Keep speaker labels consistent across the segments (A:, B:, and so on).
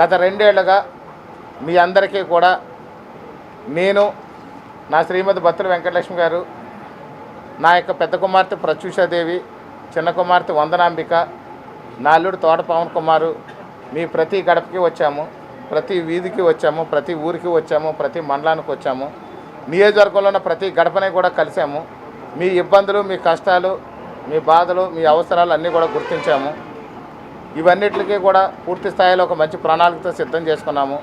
A: గత రెండేళ్ళుగా మీ అందరికీ కూడా నేను నా శ్రీమతి భత్తుల వెంకటలక్ష్మి గారు నా యొక్క పెద్ద కుమార్తె ప్రత్యూషాదేవి చిన్న కుమార్తె వందనాంబిక నా అల్లుడు తోట పవన్ కుమారు మీ ప్రతి గడపకి వచ్చాము ప్రతి వీధికి వచ్చాము ప్రతి ఊరికి వచ్చాము ప్రతి మండలానికి వచ్చాము. నియోజకవర్గంలో ఉన్న ప్రతి గడపని కూడా కలిసాము మీ ఇబ్బందులు మీ కష్టాలు మీ బాధలు మీ అవసరాలు అన్నీ కూడా గుర్తించాము. ఇవన్నిటికీ కూడా పూర్తి స్థాయిలో ఒక మంచి ప్రణాళికతో సిద్ధం చేసుకున్నాము.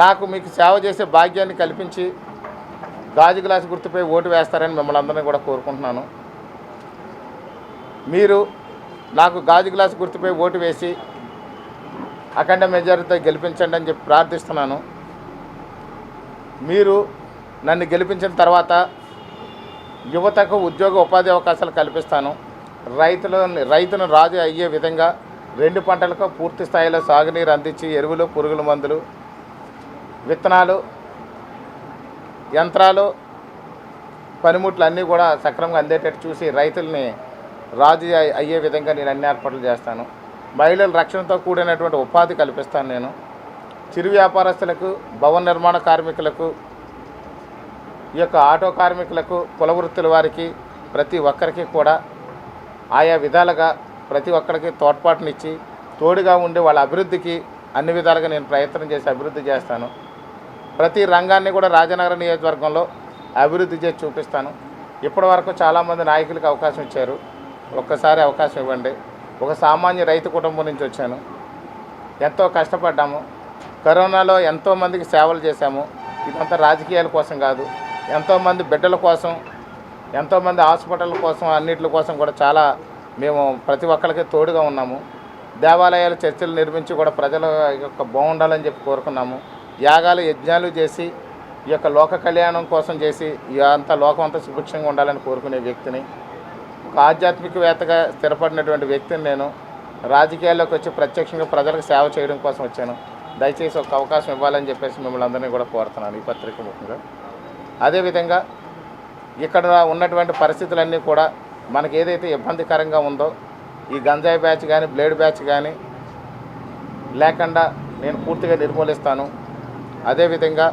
A: నాకు మీకు సేవ చేసే భాగ్యాన్ని కల్పించి గాజు గ్లాసు గుర్తుపై ఓటు వేస్తారని మిమ్మల్ని అందరినీ కూడా కోరుకుంటున్నాను. మీరు నాకు గాజు గ్లాసు గుర్తుపై ఓటు వేసి అఖండ మెజారిటీతో గెలిపించండి అని చెప్పి ప్రార్థిస్తున్నాను. మీరు నన్ను గెలిపించిన తర్వాత యువతకు ఉద్యోగ ఉపాధి అవకాశాలు కల్పిస్తాను. రైతులు రైతును రాజు అయ్యే విధంగా రెండు పంటలకు పూర్తి స్థాయిలో సాగునీరు అందించి ఎరువులు పురుగుల మందులు విత్తనాలు యంత్రాలు పనిముట్లు అన్నీ కూడా సక్రమంగా అందేటట్టు చూసి రైతుల్ని రాజు అయ్యే విధంగా నేను అన్ని ఏర్పాట్లు చేస్తాను. మహిళల రక్షణతో కూడినటువంటి ఉపాధి కల్పిస్తాను నేను. చిరు వ్యాపారస్తులకు భవన నిర్మాణ కార్మికులకు ఈ యొక్క ఆటో కార్మికులకు కుల వృత్తుల వారికి ప్రతి ఒక్కరికి కూడా ఆయా విధాలుగా ప్రతి ఒక్కరికి తోడ్పాటునిచ్చి తోడుగా ఉండి వాళ్ళ అభివృద్ధికి అన్ని విధాలుగా నేను ప్రయత్నం చేసి అభివృద్ధి చేస్తాను. ప్రతి రంగాన్ని కూడా రాజనగర నియోజకవర్గంలో అభివృద్ధి చేసి చూపిస్తాను. ఇప్పటి వరకు చాలామంది నాయకులకు అవకాశం ఇచ్చారు. ఒక్కసారి అవకాశం ఇవ్వండి. ఒక సామాన్య రైతు కుటుంబం నుంచి వచ్చాను. ఎంతో కష్టపడ్డాము. కరోనాలో ఎంతోమందికి సేవలు చేశాము. ఇదంతా రాజకీయాల కోసం కాదు. ఎంతోమంది బిడ్డల కోసం ఎంతోమంది హాస్పిటల్ కోసం అన్నిటి కోసం కూడా చాలా మేము ప్రతి ఒక్కరికి తోడుగా ఉన్నాము. దేవాలయాలు చర్చలు నిర్మించి కూడా ప్రజల యొక్క బాగుండాలని చెప్పి కోరుకున్నాము. యాగాలు యజ్ఞాలు చేసి ఈ యొక్క లోక కళ్యాణం కోసం చేసి అంత అంతా లోకం అంతా సుభిక్షంగా ఉండాలని కోరుకునే వ్యక్తిని ఒక ఆధ్యాత్మికవేత్తగా స్థిరపడినటువంటి వ్యక్తిని నేను రాజకీయాల్లోకి వచ్చి ప్రత్యక్షంగా ప్రజలకు సేవ చేయడం కోసం వచ్చాను. దయచేసి ఒక అవకాశం ఇవ్వాలని చెప్పేసి మిమ్మల్ని అందరినీ కూడా కోరుతున్నాను ఈ పత్రిక ముఖ్యంగా అదేవిధంగా ఇక్కడ ఉన్నటువంటి పరిస్థితులన్నీ కూడా మనకి ఏదైతే ఇబ్బందికరంగా ఉందో ఈ గంజాయి బ్యాచ్ కానీ బ్లేడ్ బ్యాచ్ కానీ లేకుండా నేను పూర్తిగా నిర్మూలిస్తాను. అదేవిధంగా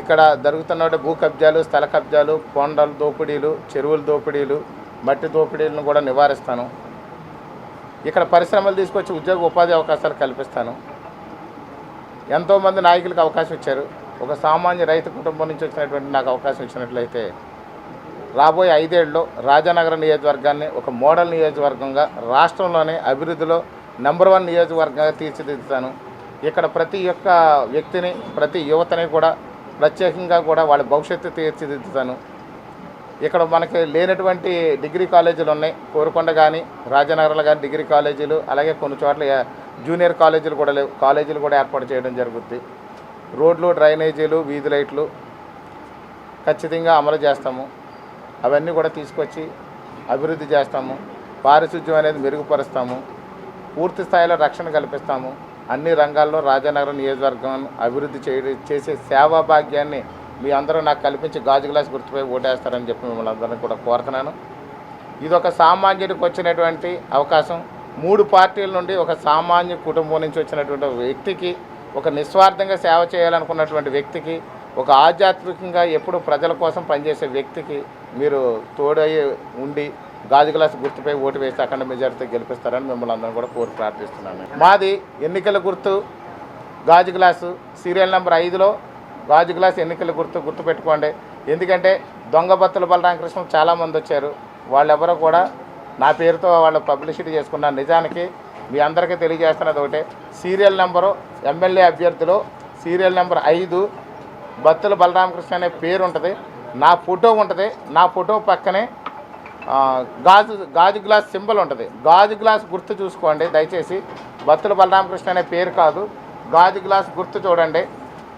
A: ఇక్కడ జరుగుతున్న భూ కబ్జాలు స్థల కబ్జాలు కొండల దోపిడీలు చెరువుల దోపిడీలు మట్టి దోపిడీలను కూడా నివారిస్తాను. ఇక్కడ పరిశ్రమలు తీసుకొచ్చి ఉద్యోగ ఉపాధి అవకాశాలు కల్పిస్తాను. ఎంతోమంది నాయకులకు అవకాశం ఇచ్చారు. ఒక సామాన్య రైతు కుటుంబం నుంచి వచ్చినటువంటి నాకు అవకాశం ఇచ్చినట్లయితే రాబోయే ఐదేళ్ళలో రాజానగర నియోజకవర్గాన్ని ఒక మోడల్ నియోజకవర్గంగా రాష్ట్రంలోనే అభివృద్ధిలో నెంబర్ వన్ నియోజకవర్గంగా తీర్చిదిద్దుతాను. ఇక్కడ ప్రతి ఒక్క వ్యక్తిని ప్రతి యువతని కూడా ప్రత్యేకంగా కూడా వాళ్ళ భవిష్యత్తు తీర్చిదిద్దుతాను. ఇక్కడ మనకి లేనటువంటి డిగ్రీ కాలేజీలు ఉన్నాయి. కోరుకొండ కానీ రాజనగర్లో కానీ డిగ్రీ కాలేజీలు అలాగే కొన్ని చోట్ల జూనియర్ కాలేజీలు కూడా లేవు. కాలేజీలు కూడా ఏర్పాటు చేయడం జరుగుద్ది. రోడ్లు డ్రైనేజీలు వీధి లైట్లు ఖచ్చితంగా అమలు చేస్తాము. అవన్నీ కూడా తీసుకొచ్చి అభివృద్ధి చేస్తాము. పారిశుద్ధ్యం అనేది మెరుగుపరుస్తాము. పూర్తి స్థాయిలో రక్షణ కల్పిస్తాము. అన్ని రంగాల్లో రాజానగరం నియోజకవర్గం అభివృద్ధి చేయడం చేసే సేవా భాగ్యాన్ని మీ అందరూ నాకు కల్పించి గాజు గ్లాస్ గుర్తుపై ఓటేస్తారని చెప్పి మిమ్మల్ని అందరినీ కూడా కోరుతున్నాను. ఇది ఒక సామాన్యుడికి వచ్చినటువంటి అవకాశం. మూడు పార్టీల నుండి ఒక సామాన్య కుటుంబం నుంచి వచ్చినటువంటి వ్యక్తికి ఒక నిస్వార్థంగా సేవ చేయాలనుకున్నటువంటి వ్యక్తికి ఒక ఆధ్యాత్మికంగా ఎప్పుడు ప్రజల కోసం పనిచేసే వ్యక్తికి మీరు తోడయ్యి ఉండి గాజు గ్లాస్ గుర్తుపై ఓటు వేసి అఖండ మెజార్టీతో గెలిపిస్తారని మిమ్మల్ని అందరం కూడా కోరి ప్రార్థిస్తున్నాను. మాది ఎన్నికల గుర్తు గాజు గ్లాసు సీరియల్ నెంబర్ ఐదులో గాజు గ్లాస్ ఎన్నికల గుర్తు గుర్తు పెట్టుకోండి ఎందుకంటే దొంగ బత్తుల బలరామకృష్ణ చాలామంది వచ్చారు. వాళ్ళెవరో కూడా నా పేరుతో వాళ్ళు పబ్లిసిటీ చేసుకున్నారు నిజానికి మీ అందరికీ తెలియజేస్తున్నది ఒకటే. సీరియల్ నెంబరు ఎమ్మెల్యే అభ్యర్థిలో సీరియల్ నెంబర్ ఐదు బత్తుల బలరామకృష్ణ అనే పేరు ఉంటుంది. నా ఫోటో ఉంటుంది. నా ఫోటో పక్కనే గాజు గాజు గ్లాస్ సింబల్ ఉంటుంది. గాజు గ్లాస్ గుర్తు చూసుకోండి దయచేసి. బత్తుల బలరామకృష్ణ అనే పేరు కాదు. గాజు గ్లాస్ గుర్తు చూడండి.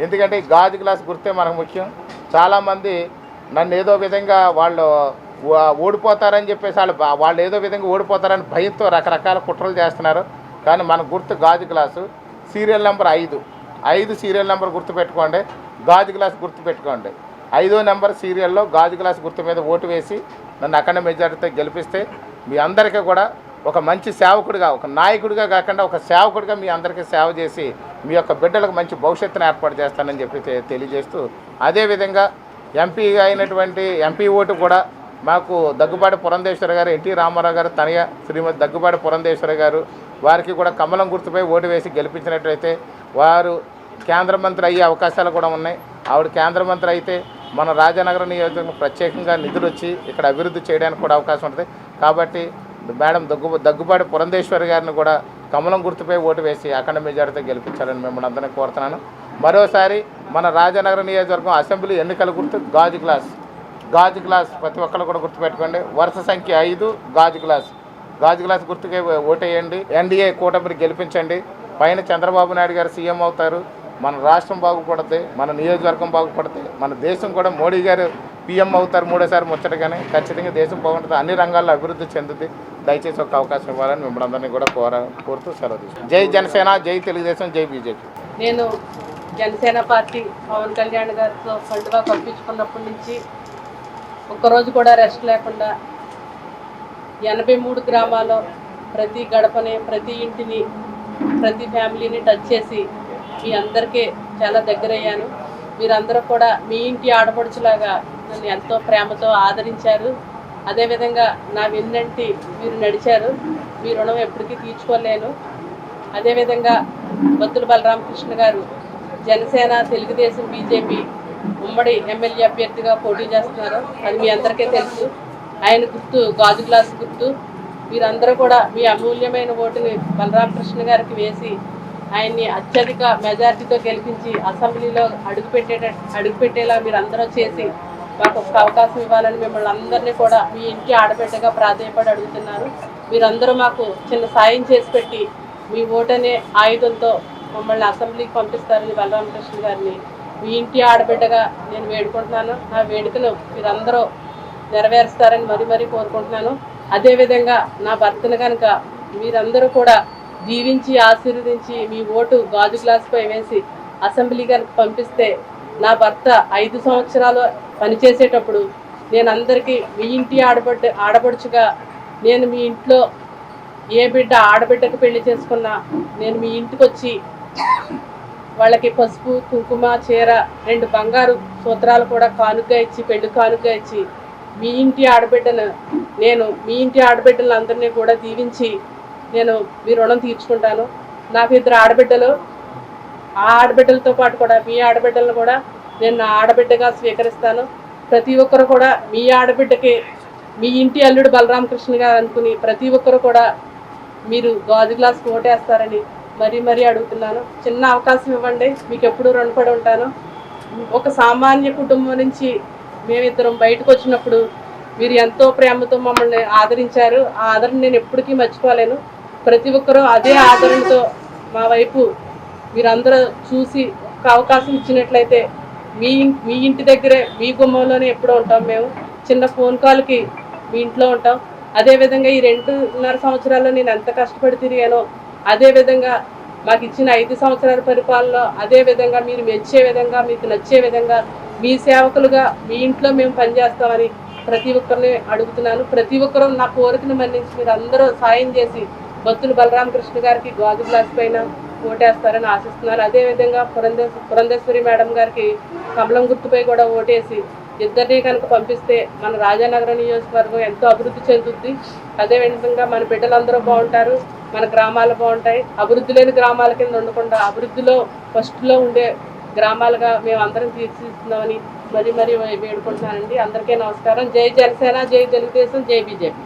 A: ఎందుకంటే ఈ గాజు గ్లాస్ గుర్తే మనకు ముఖ్యం. చాలామంది నన్ను ఏదో విధంగా వాళ్ళు ఓడిపోతారని చెప్పేసి వాళ్ళు వాళ్ళు ఏదో విధంగా ఓడిపోతారని భయంతో రకరకాల కుట్రలు చేస్తున్నారు. కానీ మన గుర్తు గాజు గ్లాసు. సీరియల్ నెంబర్ ఐదు. ఐదు సీరియల్ నెంబర్ గుర్తు పెట్టుకోండి. గాజు గ్లాస్ గుర్తు పెట్టుకోండి. ఐదో నెంబర్ సీరియల్లో గాజు గ్లాస్ గుర్తు మీద ఓటు వేసి నన్ను అఖండ మెజార్టీతో గెలిపిస్తే మీ అందరికీ కూడా ఒక మంచి సేవకుడిగా ఒక నాయకుడిగా కాకుండా ఒక సేవకుడిగా మీ అందరికీ సేవ చేసి మీ యొక్క బిడ్డలకు మంచి భవిష్యత్తును ఏర్పాటు చేస్తానని చెప్పి తెలియజేస్తూ అదేవిధంగా ఎంపీ అయినటువంటి ఎంపీ ఓటు కూడా మాకు దగ్గుబాటి పురంధేశ్వర గారు ఎన్టీ రామారావు గారు తనయ శ్రీమతి దగ్గుబాటి పురంధేశ్వర గారు వారికి కూడా కమలం గుర్తుపై ఓటు వేసి గెలిపించినట్లయితే వారు కేంద్ర మంత్రి అయ్యే అవకాశాలు కూడా ఉన్నాయి. ఆవిడ కేంద్ర మంత్రి అయితే మన రాజనగర నియోజకవర్గం ప్రత్యేకంగా నిధులు వచ్చి ఇక్కడ అభివృద్ధి చేయడానికి కూడా అవకాశం ఉంటుంది. కాబట్టి మేడం దగ్గు దగ్గుబాటి పురంధేశ్వరి గారిని కూడా కమలం గుర్తుపై ఓటు వేసి అఖండ మెజార్టీతో గెలిపించాలని మిమ్మల్ని అందరినీ కోరుతున్నాను. మరోసారి మన రాజనగరం నియోజకవర్గం అసెంబ్లీ ఎన్నికల గుర్తు గాజు గ్లాస్ గాజు గ్లాస్ ప్రతి ఒక్కరు కూడా గుర్తుపెట్టుకోండి. వరుస సంఖ్య ఐదు గాజు గ్లాస్. గాజు గ్లాస్ గుర్తుకే ఓటేయండి. ఎన్డీఏ కూటమిని గెలిపించండి. పైన చంద్రబాబు నాయుడు గారు సీఎం అవుతారు. మన రాష్ట్రం బాగుపడితే మన నియోజకవర్గం బాగుపడితే మన దేశం కూడా మోడీ గారు పీఎం అవుతారు మూడోసారి ముచ్చటగానే. ఖచ్చితంగా దేశం బాగుంటుంది. అన్ని రంగాల్లో అభివృద్ధి చెందుతుంది దయచేసి ఒక అవకాశం ఇవ్వాలని మిమ్మల్ని అందరినీ కూడా కోర కోరుతూ సెలవు జై జనసేన జై తెలుగుదేశం జై బీజేపీ.
B: నేను జనసేన పార్టీ పవన్ కళ్యాణ్ గారితో పండుగ పంపించుకున్నప్పటి నుంచి ఒక్కరోజు కూడా రెస్ట్ లేకుండా ఎనభై మూడు గ్రామాల్లో ప్రతి గడపని ప్రతి ఇంటిని ప్రతి ఫ్యామిలీని టచ్ చేసి మీ అందరికీ చాలా దగ్గరయ్యాను. మీరందరూ కూడా మీ ఇంటి ఆడపడుచులాగా నన్ను ఎంతో ప్రేమతో ఆదరించారు. అదేవిధంగా నా విన్నంటి మీరు నడిచారు. మీ రుణం ఎప్పటికీ తీర్చుకోలేను. అదేవిధంగా బద్దుల బలరామకృష్ణ గారు జనసేన తెలుగుదేశం బీజేపీ ఉమ్మడి ఎమ్మెల్యే అభ్యర్థిగా పోటీ చేస్తున్నారు. అది మీ అందరికీ తెలుసు. ఆయన గుర్తు గాజు గ్లాస్ గుర్తు. మీరందరూ కూడా మీ అమూల్యమైన ఓటుని బలరామకృష్ణ గారికి వేసి ఆయన్ని అత్యధిక మెజార్టీతో గెలిపించి అసెంబ్లీలో అడుగుపెట్టేట అడుగుపెట్టేలా మీరు అందరూ చేసి మాకు ఒక అవకాశం ఇవ్వాలని మిమ్మల్ని అందరినీ కూడా మీ ఇంటి ఆడబిడ్డగా ప్రాధాన్యపడి అడుగుతున్నారు. మీరందరూ మాకు చిన్న సాయం చేసి పెట్టి మీ ఓటనే ఆయుధంతో మమ్మల్ని అసెంబ్లీకి పంపిస్తారని బలరామకృష్ణ గారిని మీ ఇంటి ఆడబిడ్డగా నేను వేడుకుంటున్నాను. నా వేడుకను మీరందరూ నెరవేరుస్తారని మరీ మరీ కోరుకుంటున్నాను. అదేవిధంగా నా భర్తను కనుక మీరందరూ కూడా దీవించి ఆశీర్వదించి మీ ఓటు గాజు గ్లాసుపై వేసి అసెంబ్లీ గారికి పంపిస్తే నా భర్త ఐదు సంవత్సరాలు పనిచేసేటప్పుడు నేను అందరికీ మీ ఇంటి ఆడబడ్డ ఆడపడుచుగా నేను మీ ఇంట్లో ఏ బిడ్డ ఆడబిడ్డకు పెళ్ళి చేసుకున్నా నేను మీ ఇంటికి వచ్చి వాళ్ళకి పసుపు కుంకుమ చీర రెండు బంగారు సూత్రాలు కూడా కానుగ్గా ఇచ్చి పెళ్ళి కానుగ్గా ఇచ్చి మీ ఇంటి ఆడబిడ్డను నేను మీ ఇంటి ఆడబిడ్డలందరినీ కూడా దీవించి నేను మీ రుణం తీర్చుకుంటాను. నాకు ఇద్దరు ఆడబిడ్డలు. ఆ ఆడబిడ్డలతో పాటు కూడా మీ ఆడబిడ్డలను కూడా నేను నా ఆడబిడ్డగా స్వీకరిస్తాను. ప్రతి ఒక్కరు కూడా మీ ఆడబిడ్డకి మీ ఇంటి అల్లుడు బలరామకృష్ణ గారు అనుకుని ప్రతి ఒక్కరు కూడా మీరు గాజు గ్లాస్ ఓటేస్తారని మరీ మరీ అడుగుతున్నాను. చిన్న అవకాశం ఇవ్వండి. మీకు ఎప్పుడూ రుణపడి ఉంటాను. ఒక సామాన్య కుటుంబం నుంచి మేమిద్దరం బయటకు వచ్చినప్పుడు మీరు ఎంతో ప్రేమతో మమ్మల్ని ఆదరించారు. ఆ ఆదరణ నేను ఎప్పటికీ మర్చిపోలేను. ప్రతి ఒక్కరూ అదే ఆదరణతో మా వైపు మీరందరూ చూసి ఒక అవకాశం ఇచ్చినట్లయితే మీ మీ ఇంటి దగ్గరే మీ గుమ్మంలోనే ఎప్పుడూ ఉంటాం మేము. చిన్న ఫోన్ కాల్కి మీ ఇంట్లో ఉంటాం. అదేవిధంగా ఈ రెండున్నర సంవత్సరాల్లో నేను ఎంత కష్టపడి తిరిగానో అదే విధంగా మాకు ఇచ్చిన ఐదు సంవత్సరాల పరిపాలనలో అదే విధంగా మీరు మెచ్చే విధంగా మీకు నచ్చే విధంగా మీ సేవకులుగా మీ ఇంట్లో మేము పనిచేస్తామని ప్రతి ఒక్కరిని అడుగుతున్నాను. ప్రతి ఒక్కరూ నా కోరికను మన్నించి మీరు అందరూ సాయం చేసి భక్తులు బలరామకృష్ణ గారికి గాజు గ్లాస్ పైన ఓటేస్తారని ఆశిస్తున్నాను అదేవిధంగా పురంధేశ్ పురంధేశ్వరి మేడం గారికి కమలం గుర్తుపై కూడా ఓటేసి ఇద్దరిని కనుక పంపిస్తే మన రాజానగరం నియోజకవర్గం ఎంతో అభివృద్ధి చెందుద్ది. అదేవిధంగా మన బిడ్డలందరూ బాగుంటారు. మన గ్రామాలు బాగుంటాయి. అభివృద్ధి లేని గ్రామాల కింద ఉండకుండా అభివృద్ధిలో ఫస్ట్లో ఉండే గ్రామాలుగా మేము అందరం తీర్చిస్తున్నామని మరీ మరీ వేడుకుంటున్నానండి. అందరికీ నమస్కారం. జై జనసేన జై తెలుగుదేశం జై బీజేపీ.